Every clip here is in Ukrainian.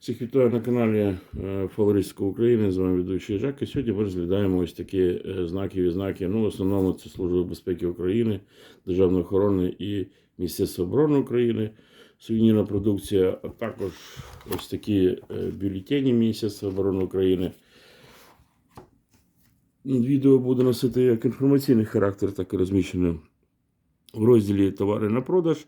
Всіх вітаю на каналі е, України. З вами ведучий Жак. І сьогодні ми розглядаємо ось такі е, знаки відзнаки. Ну, в основному це Служба безпеки України, Державної охорони і Міністерство оборони України, сувенірна продукція, а також ось такі е, бюлетені Міністерства оборони України. Відео буде носити як інформаційний характер, так і розміщене в розділі Товари на продаж.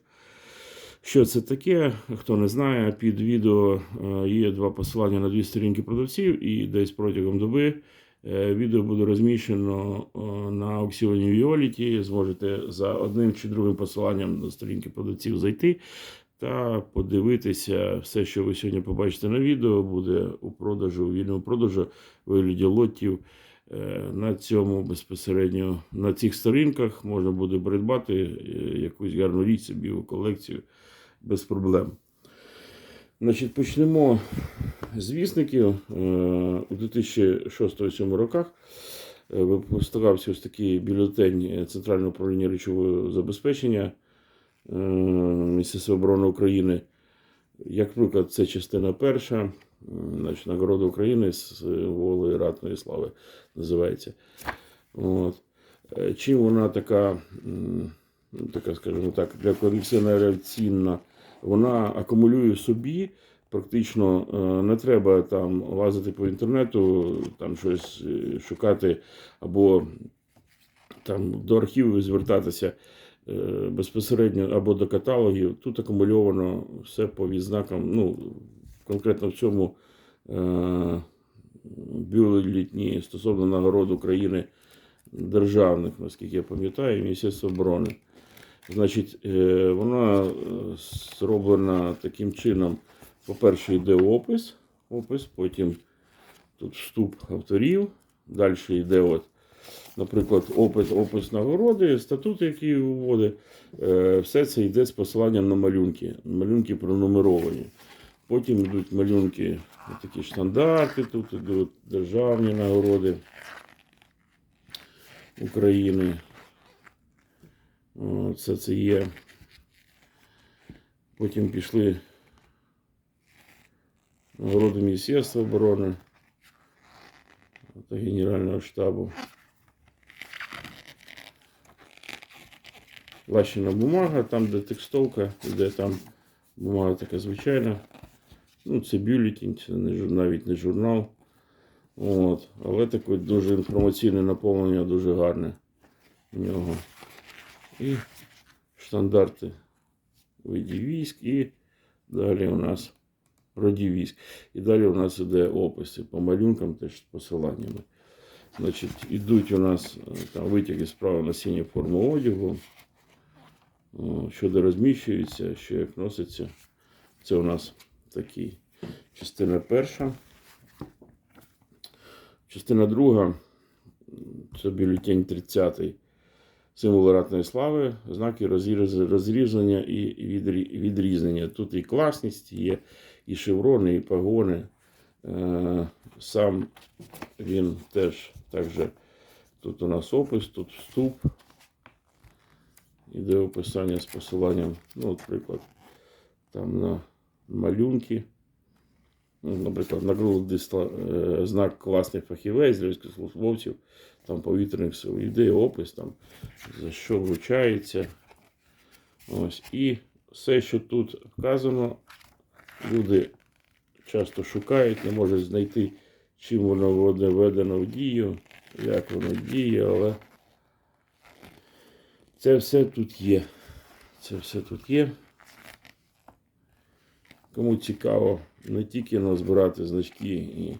Що це таке? Хто не знає, під відео е, є два посилання на дві сторінки продавців, і десь протягом доби е, відео буде розміщено е, на аукціоні Віоліті. Зможете за одним чи другим посиланням на сторінки продавців зайти та подивитися все, що ви сьогодні побачите на відео, буде у продажу, у вільному продажу вигляді лотів. Е, На цьому безпосередньо на цих сторінках можна буде придбати е, якусь гарну річ собі у колекцію без проблем. Значить, почнемо з вісників. Е, У 2006-2007 роках випускався ось такий бюлетень Центрального управління речового забезпечення Міністерства оборони України. Як приклад, це частина перша, значить, нагорода України з волею ратної слави називається. От. Е, Чим вона така, ну, така, скажімо так, для колекціонера цінна, вона акумулює собі. Практично е, не треба там лазити по інтернету, там щось е, шукати, або там до архівів звертатися е, безпосередньо або до каталогів. Тут акумульовано все по відзнакам. Ну, конкретно в цьому е, бюлетні стосовно нагород України державних, наскільки я пам'ятаю, Міністерство оборони. Значить, е, вона е, зроблена таким чином. По-перше, йде опис, опис, потім тут вступ авторів, далі йде, от, наприклад, опис, опис нагороди, статут, який вводить. Все це йде з посиланням на малюнки. Малюнки пронумеровані. Потім йдуть малюнки, такі штандарти, тут йдуть державні нагороди України. Це це є. Потім пішли нагороди Міністерства оборони та Генерального штабу. Лащина бумага, там, де текстовка, де там бумага така звичайна. Ну, це бюлетень, це не, навіть не журнал. От. Але таке дуже інформаційне наповнення, дуже гарне в нього. І штандарти видів військ, і далі у нас родів військ. І далі у нас іде описи по малюнкам, теж з посиланнями. Значить, ідуть у нас е, там витяги з права носіння форми одягу, що де розміщується, що як носиться. Це у нас такий частина перша. Частина друга це бюлетень 30 символ ратної слави, знаки розріз- розрізання і відрізнення. Тут і класність є, і шеврони, і погони. Е, Сам він теж також тут у нас опис, тут вступ. Іде описання з посиланням, ну, от там на малюнки. Ну, наприклад, ста- е, знак класний фахівець військовослужбовців, там повітряних сил. Іде опис, там, за що вручається. Ось. І все, що тут вказано, люди часто шукають, не можуть знайти, чим воно введено в дію, як воно діє, але це все тут є. Це все тут є. Кому цікаво не тільки назбирати значки і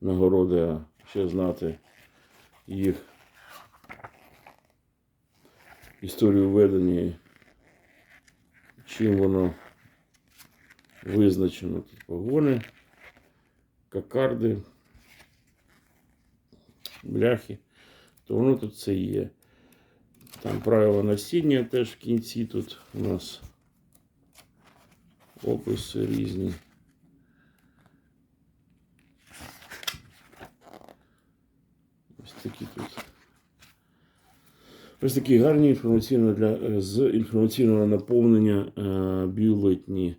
нагороди, а ще знати їх історію введення, чим воно визначено. Тут погони, кокарди, бляхи, то воно тут це є. Там правила насіння теж в кінці тут у нас описи різні. Ось такі тут. Ось такі гарні інформаційно для, з інформаційного наповнення е, бюлетні.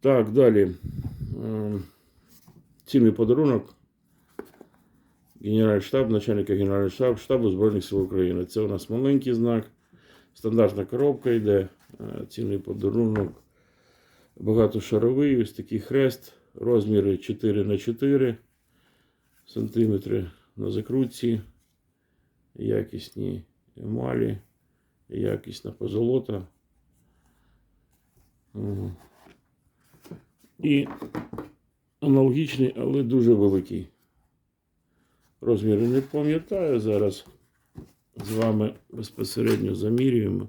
Так, далі. Ем, Цінний подарунок Генеральний штаб, начальника Генерального штабу, штабу Збройних сил України. Це у нас маленький знак, стандартна коробка йде, е, цінний подарунок, багатошаровий, ось такий хрест, розміри 4 на 4 сантиметри на закрутці, якісні емалі, якісна позолота. І аналогічний, але дуже великий. Розміри не пам'ятаю. Зараз з вами безпосередньо замірюємо.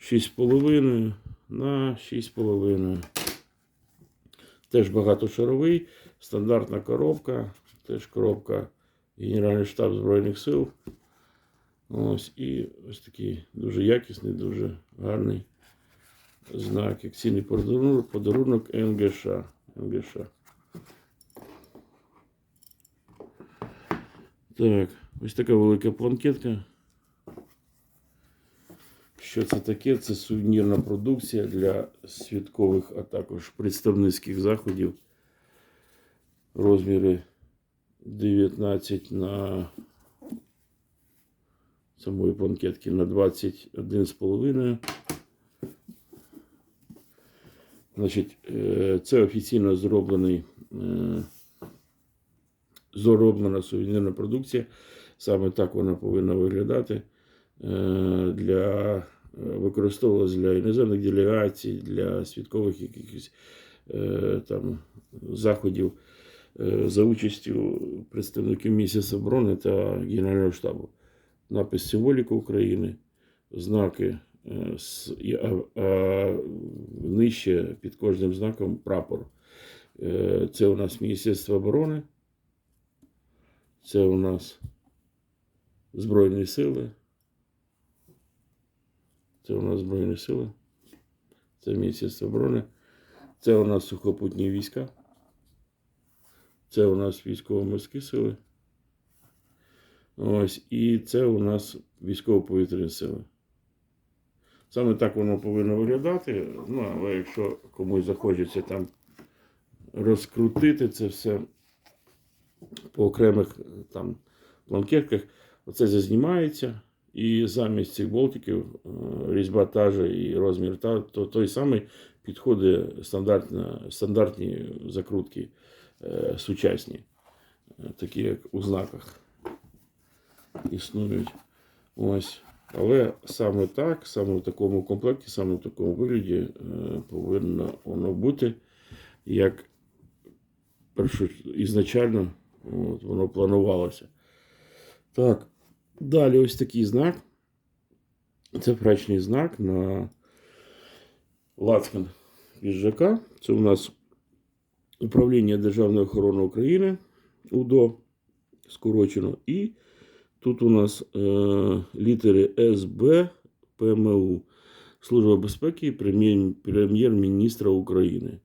6,5 на 6,5. Теж багатошаровий, стандартна коробка, теж коробка Генеральний штаб Збройних сил. Ось і ось такий дуже якісний, дуже гарний знак. Акційний подарунок, подарунок НГШ. НГШ. Так, ось така велика планкетка. Що це таке? Це сувенірна продукція для святкових, а також представницьких заходів. Розміри 19 на самої планкетки на 21,5. Значить, е, це офіційно зроблений е, зроблена сувенірна продукція. Саме так вона повинна виглядати. Е, Для, е, для іноземних делегацій, для святкових якихось е, там, заходів е, за участю представників Міністерства оборони та Генерального штабу. Напис символіка України, знаки а, а нижче під кожним знаком прапор. Це у нас Міністерство оборони. Це у нас Збройні сили. Це у нас Збройні сили. Це Міністерство оборони. Це у нас сухопутні війська. Це у нас військово-морські сили. Ось, і це у нас військово-повітряні сили. Саме так воно повинно виглядати. Ну, але якщо комусь захочеться там розкрутити це все по окремих там планкетках, оце зазнімається. І замість цих болтиків е, різьба та же і розмір та, то той самий підходить стандартна, стандартні закрутки е, сучасні, е, такі як у знаках існують. Ось. Але саме так, саме в такому комплекті, саме в такому вигляді повинно воно бути, як першу, ізначально от, воно планувалося. Так, далі ось такий знак. Це врачний знак на лацкан піджака. Це у нас управління Державної охорони України УДО скорочено. І тут у нас е, літери СБ ПМУ. Служба безпеки прем'єр- прем'єр-міністра України.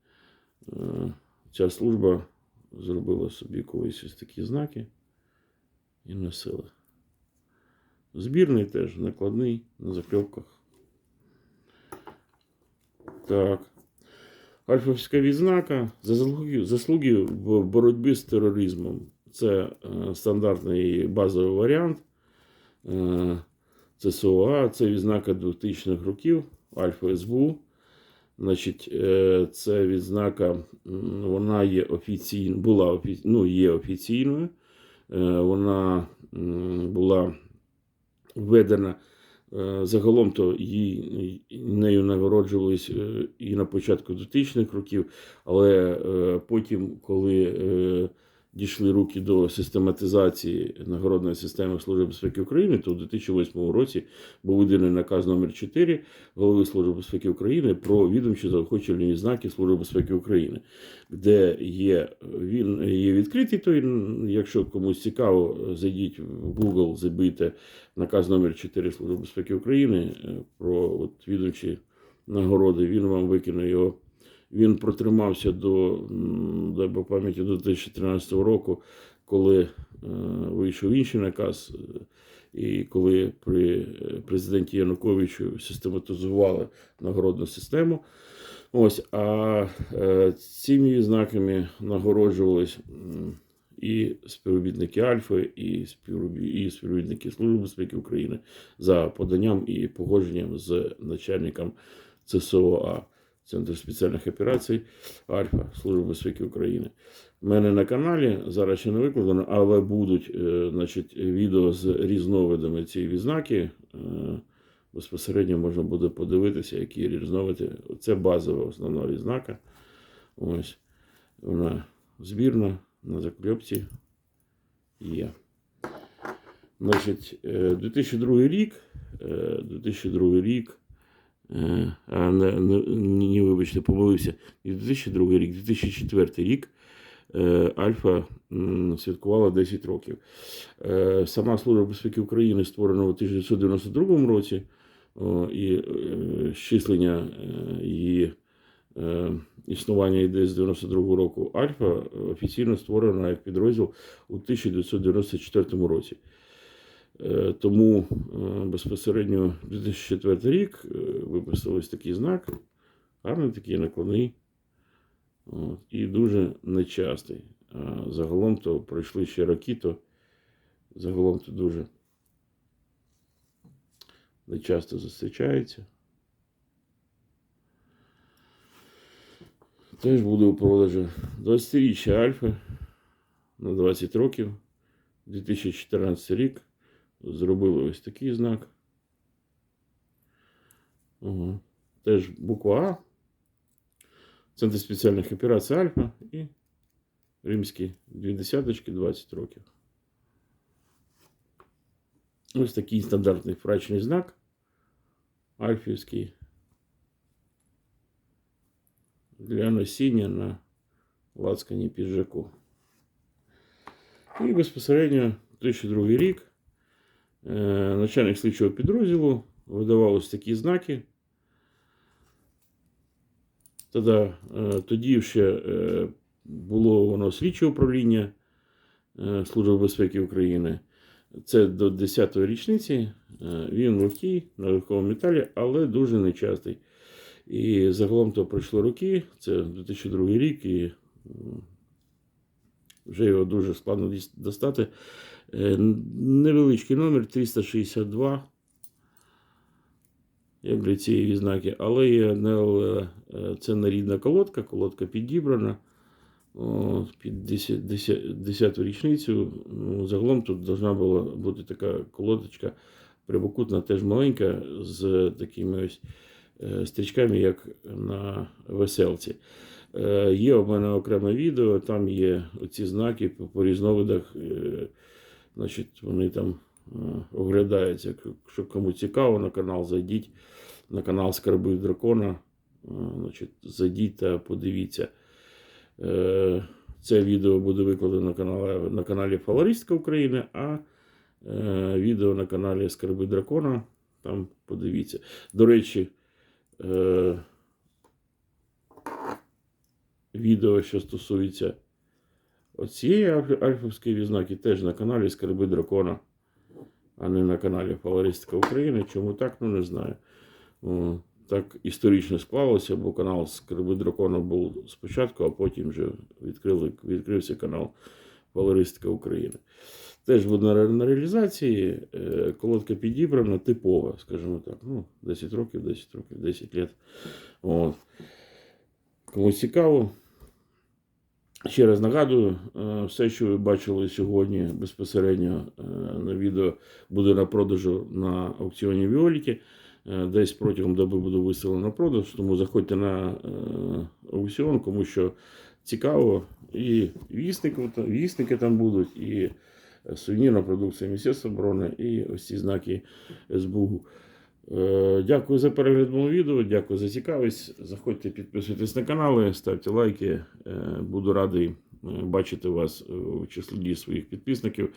Е, ця служба зробила собі колись ось такі знаки і носила. Збірний теж накладний на закльопках. Так. Альфовська відзнака заслуги, заслуги в боротьбі з тероризмом. Це е, стандартний базовий варіант. Е, це СОА, це відзнака 2000-х років, Альфа СБУ. Значить, е, це відзнака, вона є офіційно, була офі- ну, є офіційною. Е, Вона була введена е, загалом то її нею нагороджувались е, і на початку 2000-х років, але е, потім, коли е, дійшли руки до систематизації нагородної системи Служби безпеки України, то в 2008 році був виданий наказ номер 4 голови Служби безпеки України про відомчі заохочувальні знаки Служби безпеки України, де є він є відкритий. Той, якщо комусь цікаво, зайдіть в Google, забийте наказ номер 4 Служби безпеки України е, про от, відомчі нагороди. Він вам викине його. Він протримався до, дай Бог пам'яті, до 2013 року, коли е, вийшов інший наказ, е, і коли при е, президенті Януковичу систематизували нагородну систему. Ось, а цими знаками нагороджувались і співробітники Альфи, і співробітники Служби безпеки України за поданням і погодженням з начальником ЦСОА Центру спеціальних операцій Альфа Служби безпеки України. У мене на каналі зараз ще не викладено, але будуть е, значить, відео з різновидами цієї відзнаки. Е, Безпосередньо можна буде подивитися, які різновиди. Це базова основна відзнака. Ось вона збірна на закльопці є. Значить, е, 2002 рік. е, 2002 рік. Е, А, ні, вибачте, помилився. Не 2002 рік, 2004 рік. е, Альфа святкувала 10 років. Е, Сама Служба безпеки України створена у 1992 році. І щислення її існування йде з 92 року. Альфа офіційно створена як підрозділ у 1994 році. Е, Тому е, безпосередньо 2004 рік е, виписав ось такий знак, гарний такий накладний і дуже нечастий. А загалом то пройшли ще роки, то загалом то дуже не часто зустрічається. Теж буде у продажу 20-річчя Альфа на 20 років. 2014 рік зробили ось такий знак. Ага. Теж буква А. Центр спеціальних операцій Альфа і римські дві десяточки 20 років. Ось такий стандартний врачний знак. Альфівський. Для носіння на лацкані піджаку. І безпосередньо 2002 рік е, Начальник слідчого підрозділу видавав ось такі знаки. Тоді, е, тоді ще е, було воно слідче управління е, Служби безпеки України. Це до 10-ї річниці. Е, Він легкий на легкому металі, але дуже нечастий. І загалом то пройшло роки, це 2002 рік, і вже його дуже складно достати. Е, Невеличкий номер 362, як для цієї відзнаки, але е, це нарідна колодка, колодка підібрана. От, під 10, 10, 10 річницю. Ну, загалом тут повинна була бути така колодочка прямокутна, теж маленька, з такими ось е, стрічками, як на веселці. Є у мене окреме відео, там є оці знаки по різновидах. Значить, вони там е, оглядаються. Якщо кому цікаво, на канал зайдіть, на канал Скарби Дракона. Е, Значить, зайдіть та подивіться. Е, Це відео буде викладено на каналі, на каналі Фалористка України, а відео на каналі Скарби Дракона. Там подивіться. До речі, відео, що стосується оцієї альф- альфовської відзнаки, теж на каналі Скарби Дракона, а не на каналі Фалористика України. Чому так, ну не знаю. О, так історично склалося, бо канал Скарби Дракона був спочатку, а потім вже відкрили, відкрився канал Валеристика України. Теж буде на, реалізації. Е, Колодка підібрана, типова, скажімо так. Ну, 10 років, 10 років, 10 лет. От. Кому цікаво. Ще раз нагадую, е, все, що ви бачили сьогодні безпосередньо е, на відео, буде на продажу на аукціоні Віоліті. Е, Десь протягом доби буду виставлено на продаж, тому заходьте на аукціон, кому що цікаво. І вісники, вісники там будуть, і сувенірна продукція Міністерства оборони, і ось ці знаки СБУ. Е, Дякую за перегляд мого відео, дякую за цікавість. Заходьте, підписуйтесь на канали, ставте лайки. Е, Буду радий е, бачити вас у числі своїх підписників.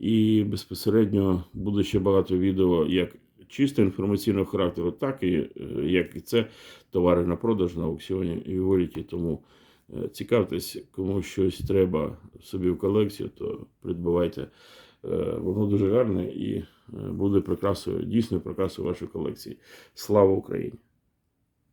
І безпосередньо буде ще багато відео як чисто інформаційного характеру, так і як і це товари на продаж на аукціоні і Віоліті. Тому цікавтесь, кому щось треба собі в колекцію, то придбавайте. Е, Воно дуже гарне і е, буде прикрасою, дійсною прикрасою вашої колекції. Слава Україні!